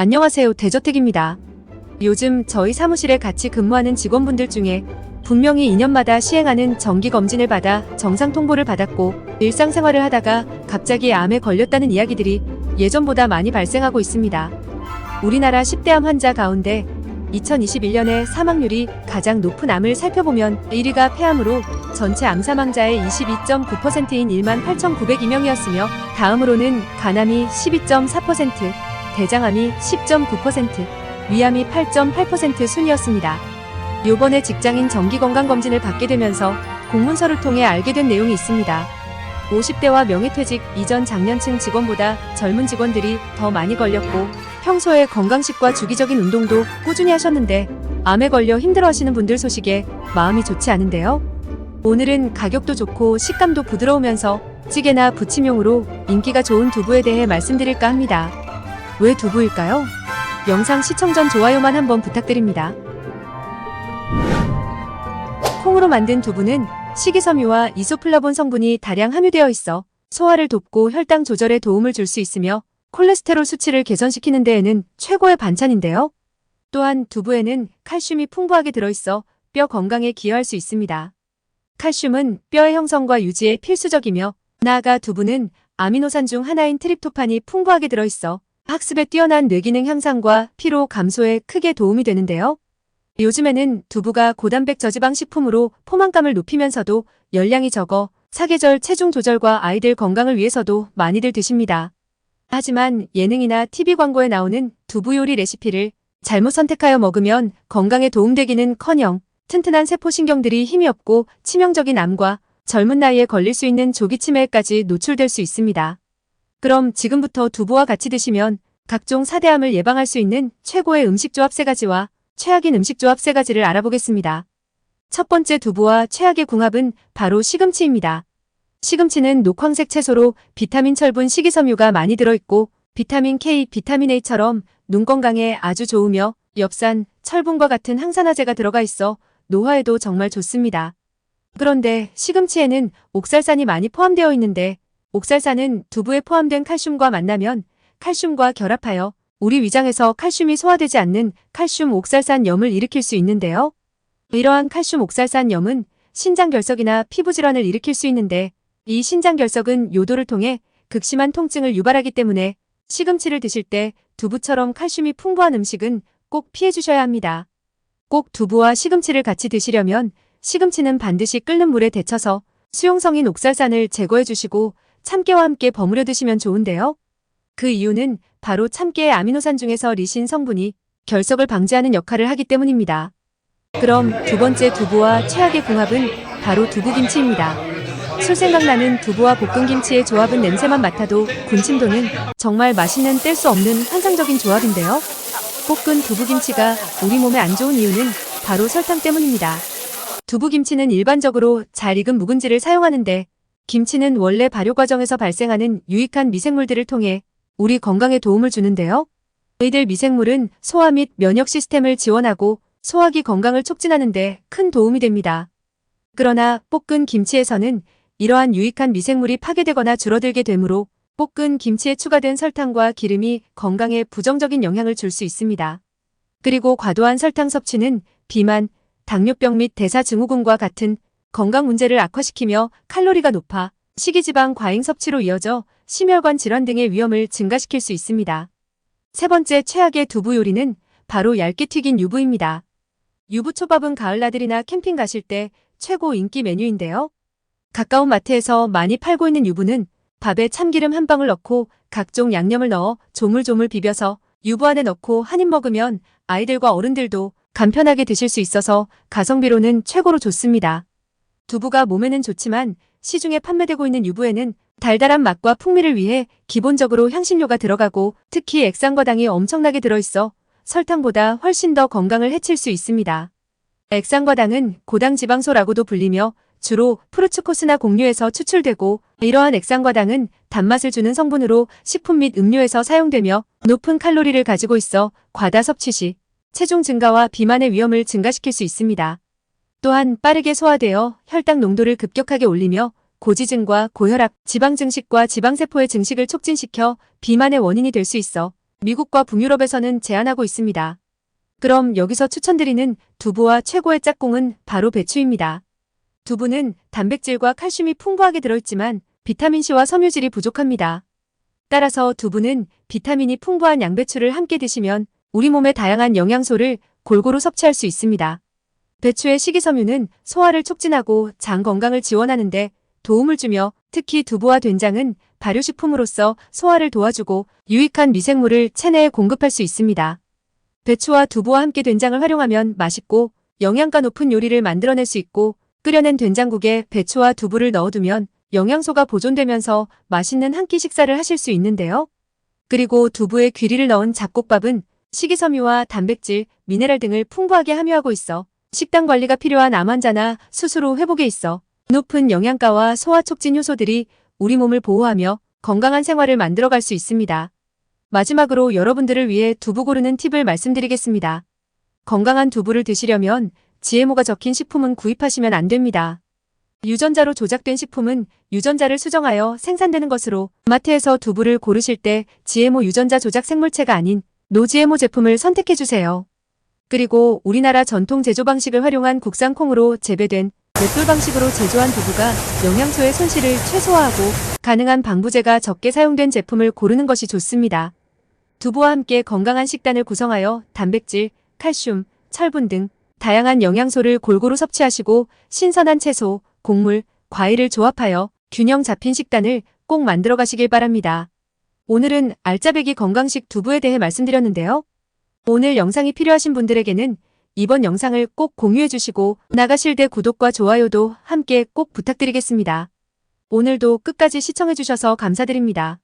안녕하세요. 대저택입니다. 요즘 저희 사무실에 같이 근무하는 직원분들 중에 분명히 2년마다 시행하는 정기 검진을 받아 정상 통보를 받았고 일상생활을 하다가 갑자기 암에 걸렸다는 이야기들이 예전보다 많이 발생하고 있습니다. 우리나라 10대 암 환자 가운데 2021년에 사망률이 가장 높은 암을 살펴보면 1위가 폐암으로 전체 암 사망자의 22.9%인 1만 8,902명이었으며 다음으로는 간암이 12.4%, 대장암이 10.9%, 위암이 8.8% 순이었습니다. 요번에 직장인 정기건강검진을 받게 되면서 공문서를 통해 알게 된 내용이 있습니다. 50대와 명예퇴직 이전 장년층 직원보다 젊은 직원들이 더 많이 걸렸고 평소에 건강식과 주기적인 운동도 꾸준히 하셨는데 암에 걸려 힘들어하시는 분들 소식에 마음이 좋지 않은데요. 오늘은 가격도 좋고 식감도 부드러우면서 찌개나 부침용으로 인기가 좋은 두부에 대해 말씀드릴까 합니다. 왜 두부일까요? 영상 시청 전 좋아요만 한번 부탁드립니다. 콩으로 만든 두부는 식이섬유와 이소플라본 성분이 다량 함유되어 있어 소화를 돕고 혈당 조절에 도움을 줄 수 있으며 콜레스테롤 수치를 개선시키는 데에는 최고의 반찬인데요. 또한 두부에는 칼슘이 풍부하게 들어있어 뼈 건강에 기여할 수 있습니다. 칼슘은 뼈의 형성과 유지에 필수적이며 나아가 두부는 아미노산 중 하나인 트립토판이 풍부하게 들어있어 학습에 뛰어난 뇌기능 향상과 피로 감소에 크게 도움이 되는데요. 요즘에는 두부가 고단백 저지방 식품으로 포만감을 높이면서도 열량이 적어 사계절 체중 조절과 아이들 건강을 위해서도 많이들 드십니다. 하지만 예능이나 TV 광고에 나오는 두부 요리 레시피를 잘못 선택하여 먹으면 건강에 도움되기는 커녕 튼튼한 세포신경들이 힘이 없고 치명적인 암과 젊은 나이에 걸릴 수 있는 조기 치매까지 노출될 수 있습니다. 그럼 지금부터 두부와 같이 드시면 각종 사대암을 예방할 수 있는 최고의 음식 조합 세 가지와 최악인 음식 조합 세 가지를 알아보겠습니다. 첫 번째 두부와 최악의 궁합은 바로 시금치입니다. 시금치는 녹황색 채소로 비타민 철분 식이섬유가 많이 들어있고 비타민 K, 비타민 A처럼 눈 건강에 아주 좋으며 엽산, 철분과 같은 항산화제가 들어가 있어 노화에도 정말 좋습니다. 그런데 시금치에는 옥살산이 많이 포함되어 있는데 옥살산은 두부에 포함된 칼슘과 만나면 칼슘과 결합하여 우리 위장에서 칼슘이 소화되지 않는 칼슘 옥살산염을 일으킬 수 있는데요. 이러한 칼슘 옥살산염은 신장결석이나 피부질환을 일으킬 수 있는데 이 신장결석은 요도를 통해 극심한 통증을 유발하기 때문에 시금치를 드실 때 두부처럼 칼슘이 풍부한 음식은 꼭 피해 주셔야 합니다. 꼭 두부와 시금치를 같이 드시려면 시금치는 반드시 끓는 물에 데쳐서 수용성인 옥살산을 제거해 주시고 참깨와 함께 버무려 드시면 좋은데요. 그 이유는 바로 참깨의 아미노산 중에서 리신 성분이 결석을 방지하는 역할을 하기 때문입니다. 그럼 두 번째 두부와 최악의 궁합은 바로 두부김치입니다. 술 생각나는 두부와 볶음김치의 조합은 냄새만 맡아도 군침 도는 정말 맛있는 뗄 수 없는 환상적인 조합인데요. 볶은 두부김치가 우리 몸에 안 좋은 이유는 바로 설탕 때문입니다. 두부김치는 일반적으로 잘 익은 묵은지를 사용하는데 김치는 원래 발효 과정에서 발생하는 유익한 미생물들을 통해 우리 건강에 도움을 주는데요. 이들 미생물은 소화 및 면역 시스템을 지원하고 소화기 건강을 촉진하는 데 큰 도움이 됩니다. 그러나 볶은 김치에서는 이러한 유익한 미생물이 파괴되거나 줄어들게 되므로 볶은 김치에 추가된 설탕과 기름이 건강에 부정적인 영향을 줄 수 있습니다. 그리고 과도한 설탕 섭취는 비만, 당뇨병 및 대사증후군과 같은 건강 문제를 악화시키며 칼로리가 높아 식이지방 과잉 섭취로 이어져 심혈관 질환 등의 위험을 증가시킬 수 있습니다. 세 번째 최악의 두부 요리는 바로 얇게 튀긴 유부입니다. 유부초밥은 가을나들이나 캠핑 가실 때 최고 인기 메뉴인데요. 가까운 마트에서 많이 팔고 있는 유부는 밥에 참기름 한 방울 넣고 각종 양념을 넣어 조물조물 비벼서 유부 안에 넣고 한 입 먹으면 아이들과 어른들도 간편하게 드실 수 있어서 가성비로는 최고로 좋습니다. 두부가 몸에는 좋지만 시중에 판매되고 있는 유부에는 달달한 맛과 풍미를 위해 기본적으로 향신료가 들어가고 특히 액상과당이 엄청나게 들어있어 설탕보다 훨씬 더 건강을 해칠 수 있습니다. 액상과당은 고당 지방소라고도 불리며 주로 프루츠코스나 곡류에서 추출되고 이러한 액상과당은 단맛을 주는 성분으로 식품 및 음료에서 사용되며 높은 칼로리를 가지고 있어 과다 섭취 시 체중 증가와 비만의 위험을 증가시킬 수 있습니다. 또한 빠르게 소화되어 혈당 농도를 급격하게 올리며 고지증과 고혈압, 지방 증식과 지방세포의 증식을 촉진시켜 비만의 원인이 될 수 있어 미국과 북유럽에서는 제한하고 있습니다. 그럼 여기서 추천드리는 두부와 최고의 짝꿍은 바로 배추입니다. 두부는 단백질과 칼슘이 풍부하게 들어있지만 비타민C와 섬유질이 부족합니다. 따라서 두부는 비타민이 풍부한 양배추를 함께 드시면 우리 몸의 다양한 영양소를 골고루 섭취할 수 있습니다. 배추의 식이섬유는 소화를 촉진하고 장 건강을 지원하는 데 도움을 주며 특히 두부와 된장은 발효식품으로서 소화를 도와주고 유익한 미생물을 체내에 공급할 수 있습니다. 배추와 두부와 함께 된장을 활용하면 맛있고 영양가 높은 요리를 만들어낼 수 있고 끓여낸 된장국에 배추와 두부를 넣어두면 영양소가 보존되면서 맛있는 한 끼 식사를 하실 수 있는데요. 그리고 두부에 귀리를 넣은 잡곡밥은 식이섬유와 단백질, 미네랄 등을 풍부하게 함유하고 있어 식단 관리가 필요한 암 환자나 수술 후 회복에 있어 높은 영양가와 소화 촉진 효소들이 우리 몸을 보호하며 건강한 생활을 만들어갈 수 있습니다. 마지막으로 여러분들을 위해 두부 고르는 팁을 말씀드리겠습니다. 건강한 두부를 드시려면 GMO가 적힌 식품은 구입하시면 안 됩니다. 유전자로 조작된 식품은 유전자를 수정하여 생산되는 것으로 마트에서 두부를 고르실 때 GMO 유전자 조작 생물체가 아닌 노GMO 제품을 선택해주세요. 그리고 우리나라 전통 제조 방식을 활용한 국산 콩으로 재배된 맷돌 방식으로 제조한 두부가 영양소의 손실을 최소화하고 가능한 방부제가 적게 사용된 제품을 고르는 것이 좋습니다. 두부와 함께 건강한 식단을 구성하여 단백질, 칼슘, 철분 등 다양한 영양소를 골고루 섭취하시고 신선한 채소, 곡물, 과일을 조합하여 균형 잡힌 식단을 꼭 만들어 가시길 바랍니다. 오늘은 알짜배기 건강식 두부에 대해 말씀드렸는데요. 오늘 영상이 필요하신 분들에게는 이번 영상을 꼭 공유해 주시고 나가실 때 구독과 좋아요도 함께 꼭 부탁드리겠습니다. 오늘도 끝까지 시청해 주셔서 감사드립니다.